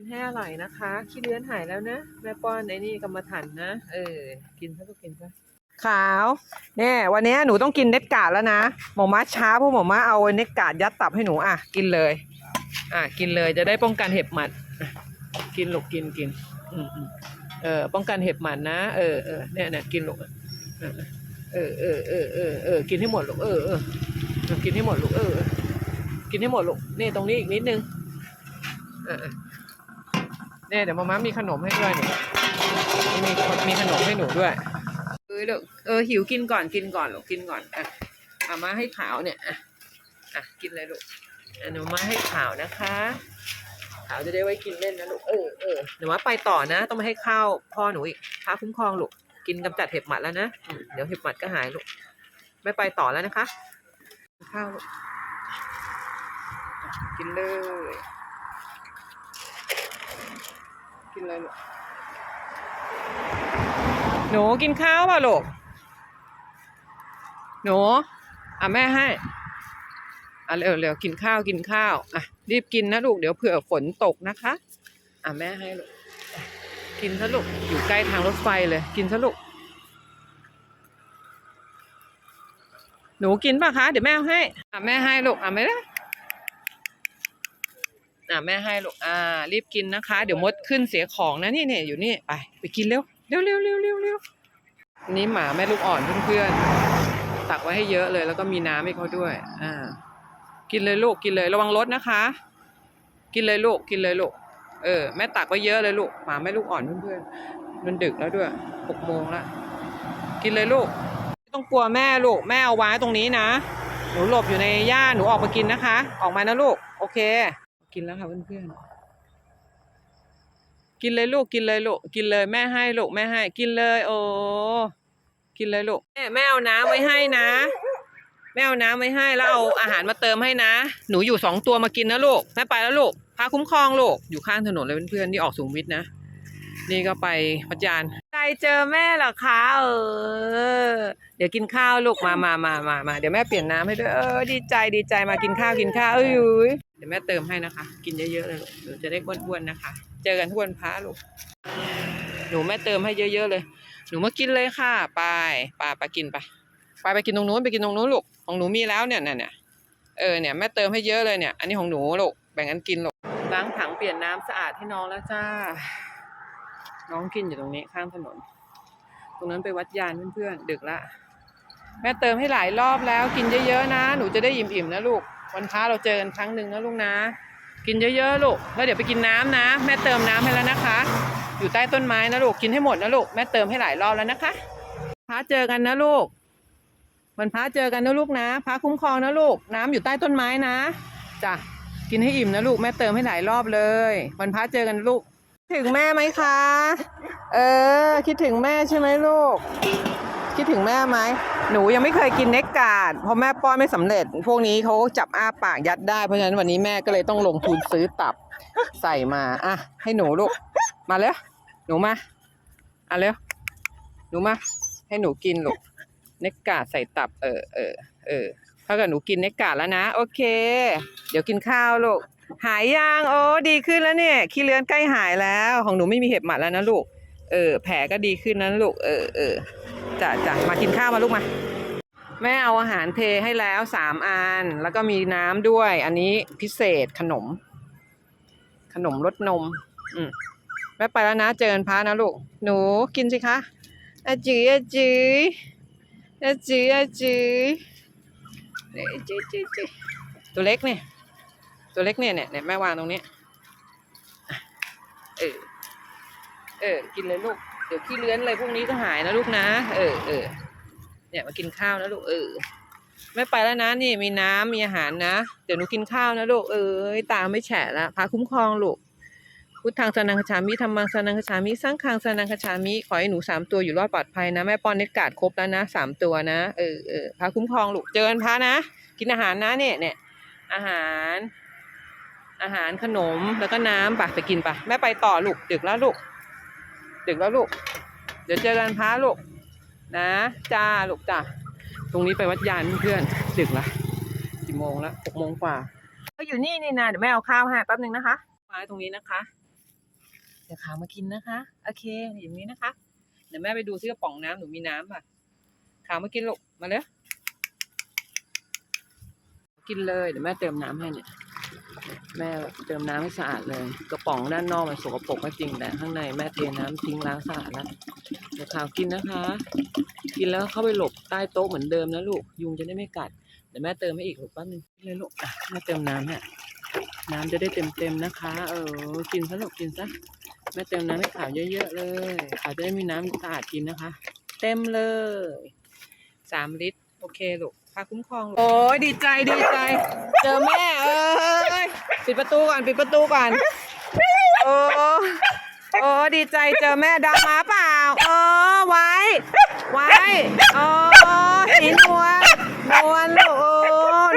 กินให้อร่อยนะคะ ขี้เลื้อนหายแล้วนะ แม่ป้อนไอ้นี่กรรมฐานนะ เออ กินซะก็กินซะขาวเนี่ยวันนี้หนูต้องกินเน็ตกาดแล้วนะหมอม้าช้าเพราะหมอม้าเอาเน็ตกาดยัดตับให้หนูอะกินเลย อะกินเลยจะได้ป้องกันเห็บหมัด กินหลกกินกินอืมเออป้องกันเห็บหมัดนะเออเออเนี่ยเนี่ยกินหลกเออเออเออเออเออกินให้หมดลูกเออเออกินให้หมดลูกเออกินให้หมดลูกนี่ตรงนี้อีกนิดนึงเออ เนี่ยเดี๋ยวมาม่ามีขนมให้ด้วยนี่มีมีขนมให้หนูด้วยเออลูกเออหิวกินก่อนกินก่อนลูกกินก่อนอะมามาให้ขาวเนี่ยอะอะกินเลยลูกอะหนูมาให้ขาวนะคะ ขาวจะได้ไว้กินเล่นนะลูกเออเออเดี๋ยวว่าไปต่อนะ ต้องมาให้ข้าวพ่อหนูอีกพาคุ้มครองลูกกินกำจัดเห็บหมัดแล้วนะเดี๋ยวเห็บหมัดก็หายลูกไม่ไปต่อแล้วนะคะ ข้าวลูกกินเลย กินเลยลูกหนูกินข้าวป่ะลูกหนูอะแม่ให้อะเร็วเร็วกินข้าวกินข้าวอะรีบกินนะลูกเดี๋ยวเผื่อฝนตกนะคะอะแม่ให้ลูกกินซะลูกอยู่ใกล้ทางรถไฟเลย กินซะลูกหนูกินป่ะคะ เดี๋ยวแม่ให้อะแม่ให้ลูกอะไม่ได้ อะแม่ให้ลูกอ่ารีบกินนะคะ เดี๋ยวมดขึ้นเสียของนะนี่เนี่ยอยู่นี่ไปไปกินเร็วเร็วเร็วเร็วเร็วเร็วนี้หมาแม่ลูกอ่อนเพื่อนๆตักไว้ให้เยอะเลย แล้วก็มีน้ำให้เขาด้วย อ่า กินเลยลูกกินเลยระวังรถนะคะ กินเลยลูกกินเลยลูกเออแม่ตักไว้เยอะเลยลูกหมาแม่ลูกอ่อนเพื่อนๆมันดึกแล้วด้วยหกโมงละกินเลยลูกไม่ต้องกลัวแม่ลูกแม่เอาไว้ตรงนี้นะหนูหลบอยู่ในหญ้าหนูออกมากินนะคะ ออกมานะลูก โอเค กินแล้วค่ะเพื่อนๆ กินเลยลูกกินเลยลูกกินเลยแม่ให้ลูกแม่ให้ กินเลย โอ้กินเลยลูกแม่แม่เอาน้ำไว้ให้นะ แม่เอาน้ำไว้ให้แล้วเอาอาหารมาเติมให้นะ หนูอยู่สองตัวมากินนะลูกแม่ไปแล้วลูกพาคุ้มครองลูกอยู่ข้างถนนเลยเพื่อนๆที่ออกสูงวิทย์นะนี่ก็ไปพัทยานใจเจอแม่เหรอคะเออ เดี๋ยวกินข้าวลูกมามามามามาเดี๋ยวแม่เปลี่ยนน้ำให้ด้วยเออดีใจดีใจมากินข้าวกินข้าวเอ้ยเดี๋ยวแม่เติมให้นะคะ กินเยอะๆเลยลูกเดี๋ยวจะได้อ้วนๆนะคะ เจอกันทุกวันพระลูกหนูแม่เติมให้เยอะๆเลย หนูมากินเลยค่ะไปไปไปกินไปไปไปกินตรงนู้นไปกินตรงนู้นลูกของหนูมีแล้วเนี่ยเนี่ยเออเนี่ยแม่เติมให้เยอะเลยเนี่ย อันนี้ของหนูลูกแบ่งกันกินลูกล้างถังเปลี่ยนน้ำสะอาดให้น้องแล้วจ้า น้องกินอยู่ตรงนี้ข้างถนน ตรงนั้นไปวัดยานเพื่อนๆดึกละ แม่เติมให้หลายรอบแล้ว กินเยอะๆนะ หนูจะได้อิ่มๆนะลูก วันพระเราเจอกันครั้งหนึ่งนะลูกนะ กินเยอะๆลูก แล้วเดี๋ยวไปกินน้ำนะ แม่เติมน้ำให้แล้วนะคะ อยู่ใต้ต้นไม้นะลูก กินให้หมดนะลูก แม่เติมให้หลายรอบแล้วนะคะ พระเจอกันนะลูก วันพระเจอกันนะลูกนะ พระคุ้มครองนะลูก น้ำอยู่ใต้ต้นไม้นะจ้ะ กินให้อิ่มนะลูก แม่เติมให้หลายรอบเลย วันพระเจอกันลูก ถึงแม่ไหมคะ เออ คิดถึงแม่ใช่ไหมลูก คิดถึงแม่ไหม หนูยังไม่เคยกินเน็กกาดเพราะแม่ป้อนไม่สำเร็จ พวกนี้เขาจับอ้าปากยัดได้ เพราะฉะนั้นวันนี้แม่ก็เลยต้องลงทุนซื้อตับใส่มา อะ ให้หนูลูก มาเลยหนูมา อะเร็ว หนูมา ให้หนูกินลูก เน็กกาดใส่ตับ เออเออเออถ้าเกิดหนูกินเน็กกาดแล้วนะ โอเค เดี๋ยวกินข้าวลูก หายยัง โอ้ ดีขึ้นแล้วเนี่ย ขี้เลือนใกล้หายแล้ว ของหนูไม่มีเห็บหมัดแล้วนะลูก เออ แผลก็ดีขึ้นนะลูก เออเออจะจะมากินข้าวมาลูกมา แม่เอาอาหารเทให้แล้วสามอัน แล้วก็มีน้ำด้วย อันนี้พิเศษขนม ขนมรสนม อืมแม่ไปแล้วนะเจอกันพระนะลูก หนูกินสิคะอาจืออาจืออาจืออาจือนี่ยจือจือจือตัวเล็กเนี่ย ตัวเล็กเนี่ยเนี่ยแม่วางตรงนี้เออ เออ กินเลยลูก เดี๋ยวขี้เลื้อนอะไรพวกนี้ก็หายนะลูกนะ เออเออเนี่ยมากินข้าวนะลูกเออ ไม่ไปแล้วนะนี่มีน้ำมีอาหารนะ เดี๋ยวหนูกินข้าวนะลูกเออตาไม่แฉะละพาคุ้มครองลูกพุทธังสนังคชามิธรรมังสนังคชามิสังฆังสนังคชามิขอให้หนูสามตัวอยู่รอดปลอดภัยนะแม่ป้อนเน็ตการ์ดครบแล้วนะสามตัวนะเออเออพาคุ้มครองลูกเจอกันพานะ กินอาหารนะเนี่ยเนี่ยอาหาร อาหารขนมแล้วก็น้ำไปไปกินไปแม่ไปต่อลูกดึกแล้วลูก ดึกแล้วลูก เดี๋ยวเจอกันพาลูก นะจ้าลูกจ้าตรงนี้ไปวัดยานเพื่อนดึกละกี่โมงละหกโมงกว่าก็อยู่นี่นี่นะเดี๋ยวแม่เอาข้าวให้แป๊บหนึ่งนะคะมาตรงนี้นะคะ เดี๋ยวขาวมากินนะคะ โอเคอย่างนี้นะคะ เดี๋ยวแม่ไปดูซิกระป๋องน้ำหนูมีน้ำป่ะขาวมากินลูกมาเลยกินเลยเดี๋ยวแม่เติมน้ำให้เนี่ย แม่เติมน้ำให้สะอาดเลย กระป๋องด้านนอกมันสกปรกก็จริงแต่ข้างในแม่เทน้ำทิ้งล้างสะอาดแล้วเดี๋ยวขาวกินนะคะ กินแล้วเข้าไปหลบใต้โต๊ะเหมือนเดิมนะลูก ยุงจะได้ไม่กัดเดี๋ยวแม่เติมให้อีกลูกแป๊บนึงเลยลูกอะแม่เติมน้ำเนี่ยน้ำจะได้เต็มๆนะคะ เออกินซะลูกกินซะแม่เติมน้ำให้ข่าวเยอะๆเลยข่าวจะได้มีน้ำสะอาดกินนะคะ เต็มเลยสามลิตรโอเคลูกาคุ้มครอง โอ้ยดีใจดีใจ เจอแม่เอ้ยปิดประตูก่อนปิดประตูก่อน โอ้โอ้ดีใจเจอแม่ดำมาเปล่าเออไว้ ไว้โอ้สีนวลนวลลูกโอ้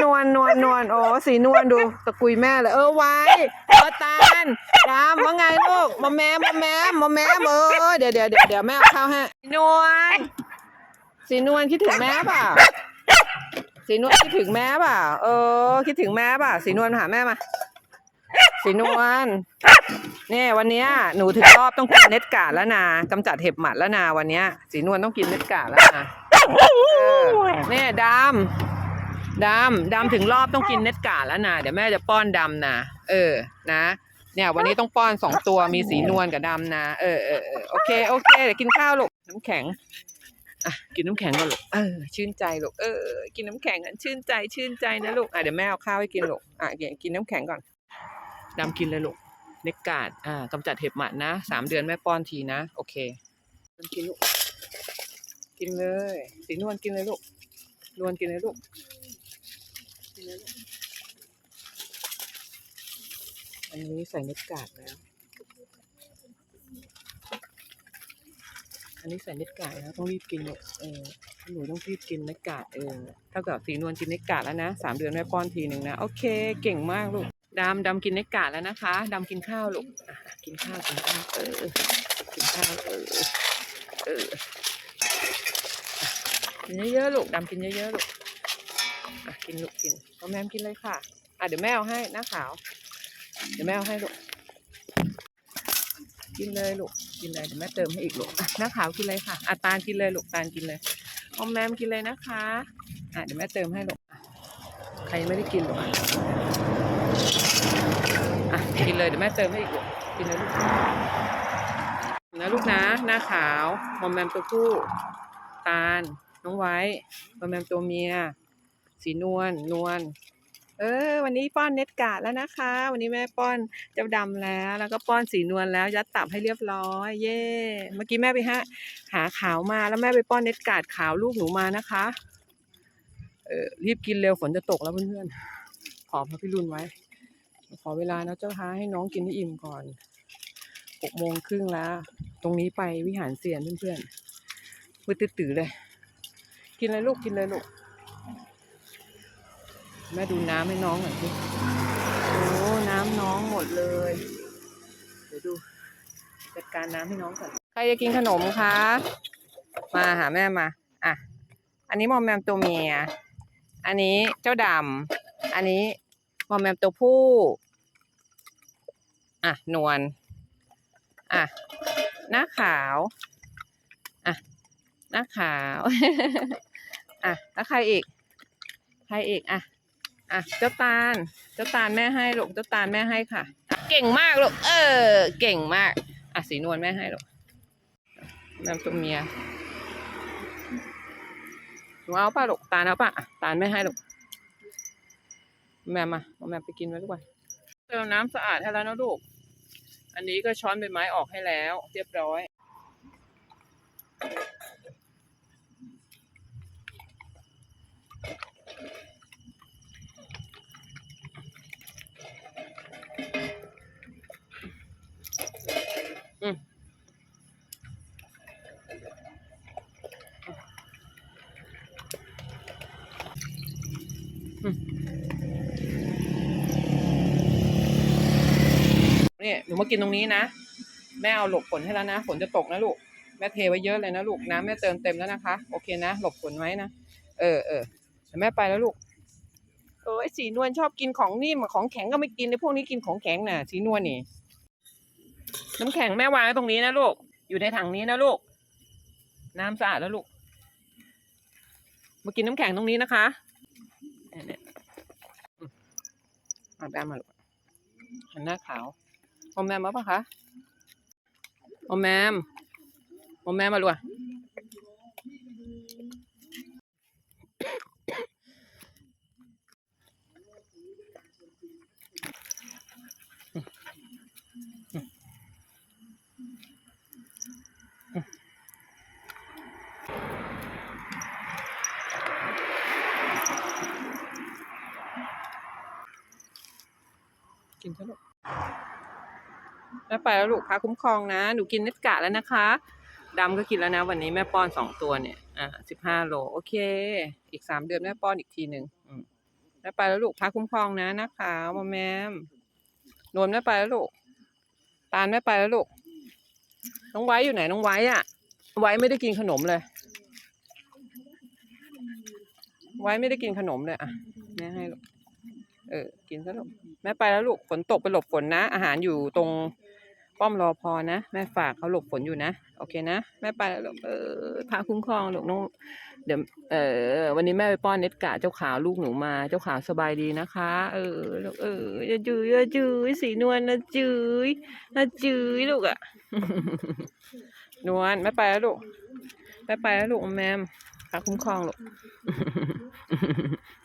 นวลนวลนวลโอ้สีนวลดูตะกุยแม่เลยเออไว้เออตาลดำว่าไงลูกมาแมมมาแมมมาแมมเออเดี๋ยวเดี๋ยวเดี๋ยวแม่เอาข้าวให้สีนวลสีนวลคิดถึงแม่เปล่า สีนวลคิดถึงแม่เปล่าเออ คิดถึงแม่เปล่าสีนวลมาหาแม่มาสีนวลเนี่ยวันเนี้ยหนูถึงรอบต้องกินเน็ตการ์ดแล้วนะกำจัดเห็บหมัดแล้วนะวันเนี้ยสีนวลต้องกินเน็ตการ์ดแล้วนะเออเนี่ยดำดำดำถึงรอบต้องกินเน็ตการ์ดแล้วนะเดี๋ยวแม่จะป้อนดำนะเออนะ เนี่ย วันนี้ต้องป้อนสองตัวมีสีนวลกับดำนะเออเออเออโอเคโอเคเดี๋ยวกินข้าวลูกน้ำแข็ง อะกินน้ำแข็งก่อนลูกเออชื่นใจลูกเออ กินน้ำแข็งกันชื่นใจชื่นใจนะลูกอะเดี๋ยวแม่เอาข้าวให้กินลูกอะกินน้ำแข็งก่อนดำกินเลยลูกเน็กการ์ดอ่ากำจัดเห็บหมัดนะสามเดือนแม่ป้อนทีนะ โอเคดำกินลูกกินเลยสีนวลกินเลยลูกนวลกินเลยลูกกินเลยลูกอันนี้ใส่เน็ตการ์ดแล้ว อันนี้ใส่เน็ตกาดแล้วต้องรีบกินเออหนูต้องรีบกินเน็ตกาดเออเท่ากับสีนวลกินเน็ตกาดแล้วนะสามเดือนแม่ป้อนทีหนึ่งนะโอเคเก่งมากลูกดำดำกินเนกกาแล้วนะคะดำกินข้าวลูกกินข้าวกินข้าวเออกินข้าวเออเออกินเยอะๆลูกดำกินเยอะๆลูกอะกินลูกกินพ่อแม่กินเลยค่ะอะเดี๋ยวแม่เอาให้หน้าขาว เดี๋ยวแม่เอาให้ลูก กินเลยลูก กินเลยเดี๋ยวแม่เติมให้อีกลูกหน้าขาวกินเลยค่ะอะตาลกินเลยลูกตาลกินเลยพ่อแม่กินเลยนะคะอะเดี๋ยวแม่เติมให้ลูกใครยังไม่ได้กินลูกอะอะกินเลยเดี๋ยวแม่เติมให้อีกลูกกินเลยลูกนะลูกนะ หน้าขาวมอมแมมตัวผู้ ตาลน้องไว้มอมแมมตัวเมีย สีนวลนวล เออ วันนี้ป้อนเน็ตกาดแล้วนะคะ วันนี้แม่ป้อนเจ้าดำแล้ว แล้วก็ป้อนสีนวลแล้ว ยัดตับให้เรียบร้อย เย่เมื่อกี้แม่ไปหาหาขาวมาแล้วแม่ไปป้อนเน็ตกาดขาวลูกหนูมานะคะ เออรีบกินเร็วฝนจะตกแล้วเพื่อนๆขอพระพิรุณไว้ ขอเวลานะเจ้าค่ะให้น้องกินให้อิ่มก่อนหกโมงครึ่งแล้ว ตรงนี้ไปวิหารเสียนเพื่อนๆมืดตื้อๆเลย กินเลยลูกกินเลยลูก แม่ดูน้ำให้น้องหน่อยสิโอ้น้ำน้องหมดเลย เดี๋ยวดูจัดการน้ำให้น้องก่อนใครจะกินขนมคะ มาหาแม่มา อะ อันนี้มอมแมมตัวเมีย อันนี้เจ้าดำ อันนี้มอมแมมตัวผู้ อะ นวล อะ หน้าขาว อะ หน้าขาว อะ แล้วใครอีก ใครอีก อะ อะเจ้าตาลเจ้าตาลแม่ให้ลูกเจ้าตาลแม่ให้ค่ะ เก่งมากลูกเออ เก่งมากอะสีนวลแม่ให้ลูกแมมตัวเมียหนูเอาป่ะลูกตาลเอาป่ะตาลไม่ให้ลูกแม่มาเอาแม่ไปกินไว้ลูกไปเติมน้ำสะอาดให้แล้วนะลูก อันนี้ก็ช้อนใบไม้ออกให้แล้ว เรียบร้อย นี่หนูมากินตรงนี้นะแม่เอาหลบฝนให้แล้วนะฝนจะตกนะลูกแม่เทไว้เยอะเลยนะลูกน้ำแม่เติมเต็มแล้วนะคะ โอเคนะหลบฝนไว้นะเออเออแม่ไปแล้วลูกเออไอสีนวลชอบกินของนิ่มของแข็งก็ไม่กินไอพวกนี้กินของแข็งน่ะ สีนวลนี่ น้ำแข็งแม่วางไว้ตรงนี้นะลูก อยู่ในถังนี้นะลูก น้ำสะอาดแล้วลูกมากินน้ำแข็งตรงนี้นะคะเนี่ยเนี่ยอืมเอามมาลูกหันหน้าขาว อมแมมมาปะคะอมแมมอมแมมมาลูกอะกินซะลูก แล้วไปแล้วลูกพาคุ้มครองนะ หนูกินเน็ตกะแล้วนะคะดำก็กินแล้วนะ วันนี้แม่ป้อนสองตัวเนี่ย อ่าสิบห้าโล โอเค อีกสามเดือนแม่ป้อนอีกทีหนึ่งอืมแล้วไปแล้วลูกพาคุ้มครองนะนะคะมอมแมมนวลแม่ไปแล้วลูก ตาลแม่ไปแล้วลูก น้องไว้อยู่ไหนน้องไว้อะไว้ไม่ได้กินขนมเลย ไว้ไม่ได้กินขนมเลยอะแม่ให้ลูก เออ กินซะลูกแม่ไปแล้วลูกฝนตกไปหลบฝนนะ อาหารอยู่ตรงป้อมรอพอนะ แม่ฝากเขาหลบฝนอยู่นะ โอเคนะ แม่ไปแล้วลูกเออพาคุ้มครองลูกน้องเดี๋ยวเออ วันนี้แม่ไปป้อนเน็ตกะเจ้าขาวลูกหนูมาเจ้าขาวสบายดีนะคะ เออลูกเอออย่าจืยอย่าจืยสีนวลนะจืยนะจืยลูกอะนวลแม่ไปแล้วลูกแม่ไปแล้วลูกแมม พาคุ้มครองลูก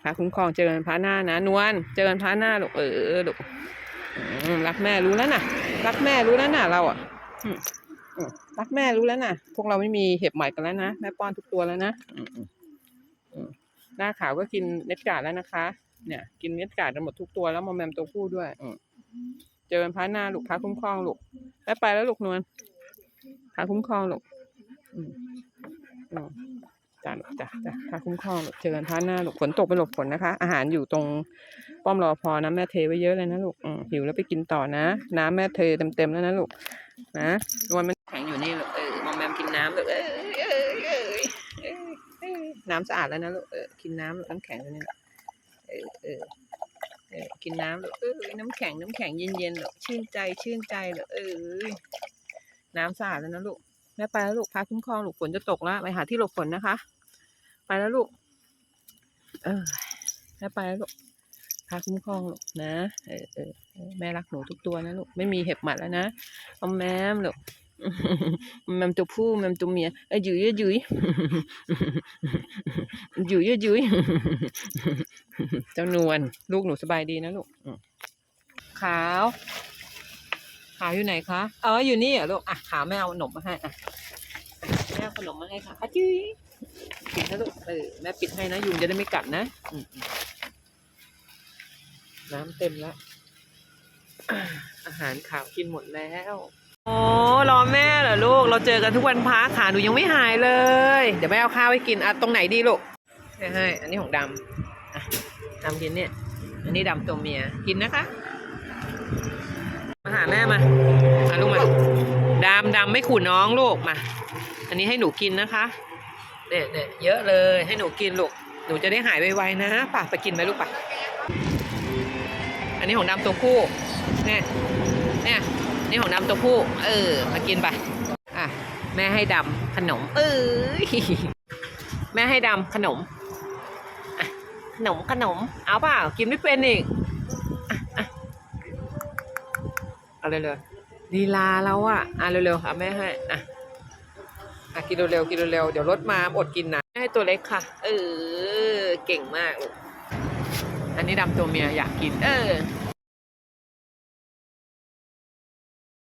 พาคุ้มครองเจอกันพระหน้านะนวลเจอกันพระหน้าลูกเออลูกรักแม่รู้แล้วน่ะรักแม่รู้แล้วน่ะเราอะรักแม่รู้แล้วน่ะพวกเราไม่มีเห็บใหม่กันแล้วนะแม่ป้อนทุกตัวแล้วนะหน้าขาวก็กินเน็ตการ์ดแล้วนะคะ เนี่ย กินเน็ตการ์ดกันหมดทุกตัวแล้วมอมแมมตัวผู้ด้วยเจอกันพระหน้าลูกพาคุ้มครองลูกแม่ไปแล้วลูกนวลพาคุ้มครองลูกอืมอืม จ้าลูกจ้าจ้าพาคุ้มครองลูกเจอกันพาร์ทหน้าลูกฝนตกไปหลบฝนนะคะ อาหารอยู่ตรงป้อมรอพอนะแม่เทไว้เยอะเลยนะลูกหิวแล้วไปกินต่อนะ น้ำแม่เทเต็มๆแล้วนะลูกนะนวลมันแข็งอยู่นี่เออมอมแมมกินน้ำลูกเออเออเออน้ำสะอาดแล้วนะลูกเออกินน้ำลูกน้ำแข็งอยู่นี่เออเออเออกินน้ำลูกเออน้ำแข็งน้ำแข็งเย็นๆลูกชื่นใจชื่นใจลูกเออน้ำสะอาดแล้วนะลูกแม่ไปแล้วลูกพาคุ้มครองลูกฝนจะตกแล้วไปหาที่หลบฝนนะคะ ไปแล้วลูก เออแม่ไปแล้วลูกพาคุ้มครองลูกนะ เออเออแม่รักหนูทุกตัวนะลูก ไม่มีเห็บหมัดแล้วนะเอาแมมลูกแมมตัวผู้แมมตัวเมียเอ้ยยุยเอ้ยยุยยุยเอ้ยยุยเจ้านวลลูกหนูสบายดีนะลูกขาว ขาวอยู่ไหนคะเอออยู่นี่เหรอลูกอะขาวแม่เอาขนมมาให้อะแม่เอาขนมมาให้ค่ะอะจุ้ย ปิดนะลูกเออแม่ปิดให้นะยุงจะได้ไม่กัดนะน้ำเต็มแล้วอาอาหารขาวกินหมดแล้วโอ้รอแม่เหรอลูก เราเจอกันทุกวันพักขาหนูยังไม่หายเลย เดี๋ยวแม่เอาข้าวให้กินอะตรงไหนดีลูกให้ให้อันนี้ของดำอะดำกินเนี่ย อันนี้ดำตัวเมียกินนะคะ มาหาแม่มาอะลูกมาดำดำไม่ขู่น้องลูกมา อันนี้ให้หนูกินนะคะ เนี่ยเนี่ยเยอะเลยให้หนูกินลูก หนูจะได้หายไวๆนะป่ะไปกินไหมลูกป่ะ อันนี้ของดำตัวผู้เนี่ยเนี่ยนี่ของดำตัวผู้ เออ มากินไปอะแม่ให้ดำขนม เอ้ยแม่ให้ดำขนมขนมขนม เอาเปล่า กินไม่เป็นอีกอะอะเอาเลยเลยๆลีลาเราอะอะเร็วๆค่ะแม่ให้อะ อะกินเร็วๆกินเร็วๆเดี๋ยวรถมาอดกินนะให้ตัวเล็กค่ะ เออ เก่งมากลูกอันนี้ดำตัวเมียอยากกิน เออ